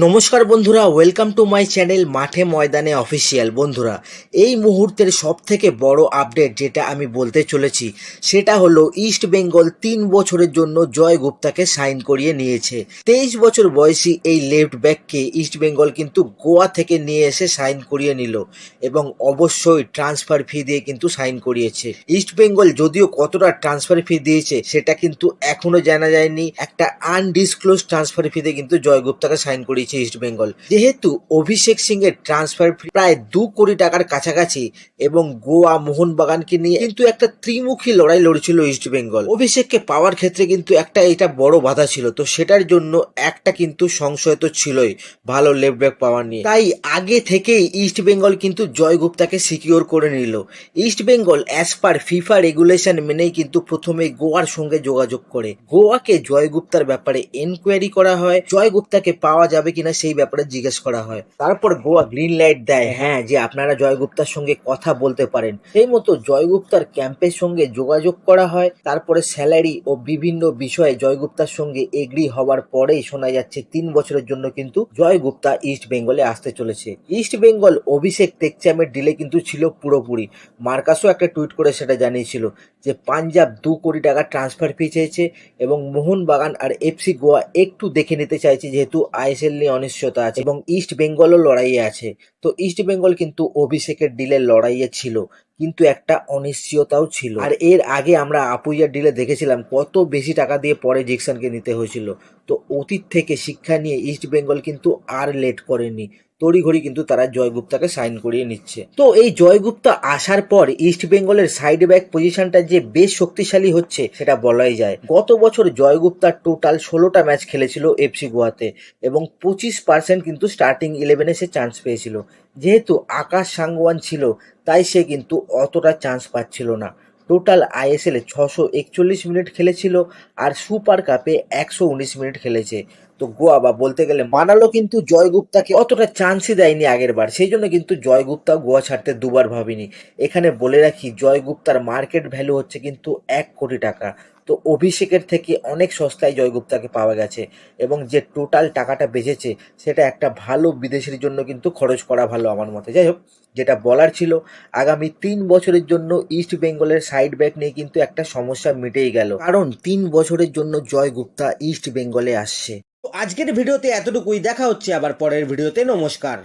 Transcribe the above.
নমস্কার বন্ধুরা welcome to my channel মাঠে ময়দানে অফিসিয়াল বন্ধুরা, এই মুহূর্তের সব থেকে বড় আপডেট যেটা আমি বলতে চলেছি, সেটা হলো ইস্ট বেঙ্গল তিন বছরের জন্য জয় গুপ্তাকে সাইন করিয়ে নিয়েছে। তেইশ বছর বয়সী এই লেফট ব্যাককে ইস্ট বেঙ্গল কিন্তু গোয়া থেকে নিয়ে এসে সাইন করিয়ে নিল এবং অবশ্যই ট্রান্সফার ফি দিয়ে কিন্তু সাইন করিয়েছে। ইস্ট বেঙ্গল যদিও কতটা ট্রান্সফার ফি দিয়েছে, সেটা কিন্তু এখনও জানা যায়নি। একটা আনডিসক্লোজ ট্রান্সফার ফি দিয়ে কিন্তু জয় গুপ্তাকে সাইন করিয়েছে ইস্ট বেঙ্গল যেহেতু অভিষেক সিং এর ট্রান্সফার প্রায় দু কোটি টাকার কাছাকাছি এবং গোয়া, মোহনবাগানকে নিয়ে কিন্তু একটা ত্রিমুখী লড়াই লড়ছিল ইস্ট বেঙ্গল অভিষেককে পাওয়ার ক্ষেত্রে কিন্তু একটা এটা বড় বাধা ছিল, তো সেটার জন্য একটা কিন্তু সংশয় তো ছিলই ভালো লেফট ব্যাক পাওয়ার নিয়ে। তাই আগে থেকেই ইস্ট বেঙ্গল কিন্তু জয় গুপ্তাকে সিকিওর করে নিল। East Bengal as per FIFA regulation মেনেই কিন্তু প্রথমে গোয়ার সঙ্গে যোগাযোগ করে। গোয়াকে জয় গুপ্তার ব্যাপারে এনকোয়ারি করা হয়। জয় গুপ্তাকে পাওয়া যাবে কিনা সেই ব্যাপারে জিজ্ঞেস করা হয়। তারপর গোয়া গ্রিন লাইট দেয় হ্যাঁ যে আপনারা জয় গুপ্তার সঙ্গে কথা বলতে পারেন। সেই মতো জয় গুপ্তার ক্যাম্পের সঙ্গে যোগাযোগ করা হয়। তারপরে স্যালারি ও বিভিন্ন বিষয়ে জয় গুপ্তার সঙ্গে এগ্রি হওয়ার পরেই শোনা যাচ্ছে, তিন বছরের জন্য কিন্তু জয় গুপ্তা ইস্ট বেঙ্গলে আসতে চলেছে। ইস্ট বেঙ্গল অভিষেক টেকচামের ডিলে কিন্তু ছিল পুরোপুরি। মার্কাসও একটা টুইট করে সেটা জানিয়েছিল। যে পাঞ্জাব দু কোটি টাকা ট্রান্সফার ফি চেয়েছে এবং মোহনবাগান আর এফসি গোয়া একটু দেখে নিতে চাইছে যেহেতু আইএসএল নিয়ে অনিশ্চয়তা আছে এবং ইস্ট বেঙ্গলও লড়াইয়ে আছে। তো ইস্ট বেঙ্গল কিন্তু অভিষেকের ডিলের লড়াইয়ে ছিল। কিন্তু একটা অনিশ্চয়তাও ছিল। আর এর আগে আমরা আপুইয়ার ডিলে দেখেছিলাম কত বেশি টাকা দিয়ে পরে জিকসনকে নিতে হয়েছিল। তো অতীত থেকে শিক্ষা নিয়ে ইস্ট বেঙ্গল কিন্তু আর লেট করেনি। তড়িঘড়ি কিন্তু তারা জয়গুপ্তাকে সাইন করিয়ে নিচ্ছে। তো এই জয়গুপ্তা আসার পর ইস্ট বেঙ্গলের সাইড ব্যাক পজিশনটা যে বেশ শক্তিশালী হচ্ছে, সেটা বলাই যায়। গত বছর জয়গুপ্তা টোটাল ষোলোটা ম্যাচ খেলেছিল এফসি গোয়াতে এবং পঁচিশ পার্সেন্ট কিন্তু স্টার্টিং ইলেভেনে সে চান্স পেয়েছিল। যেহেতু আকাশ সাংওয়ান ছিল তাই সে কিন্তু অতটা চান্স পাচ্ছিল না। টোটাল আইএসএলে ছশো একচল্লিশ মিনিট খেলেছিল আর সুপার কাপে একশো উনিশ মিনিট খেলেছে। তো গোয়া বা বলতে গেলে মানালো কিন্তু জয়গুপ্তাকে অতটা চান্সই দেয়নি আগের বার সেই জন্য কিন্তু জয়গুপ্তা গোয়া ছাড়তে দুবার ভাবিনি। এখানে বলে রাখি, জয়গুপ্তার মার্কেট ভ্যালু হচ্ছে কিন্তু এক কোটি টাকা। তো অভিষেকের থেকে অনেক সস্তায় জয়গুপ্তাকে পাওয়া গেছে এবং যে টোটাল টাকাটা বেঁচেছে সেটা একটা ভালো বিদেশের জন্য কিন্তু খরচ করা ভালো আমার মতে। যাই হোক, যেটা বলার ছিল, আগামী তিন বছরের জন্য ইস্ট বেঙ্গলের সাইড ব্যাক নিয়ে কিন্তু একটা সমস্যা মিটেই গেল। কারণ তিন বছরের জন্য জয় গুপ্তা ইস্ট বেঙ্গলে আসছে। তো আজকের ভিডিওতে এতটুকুই। দেখা হচ্ছে আবার পরের ভিডিওতে। নমস্কার।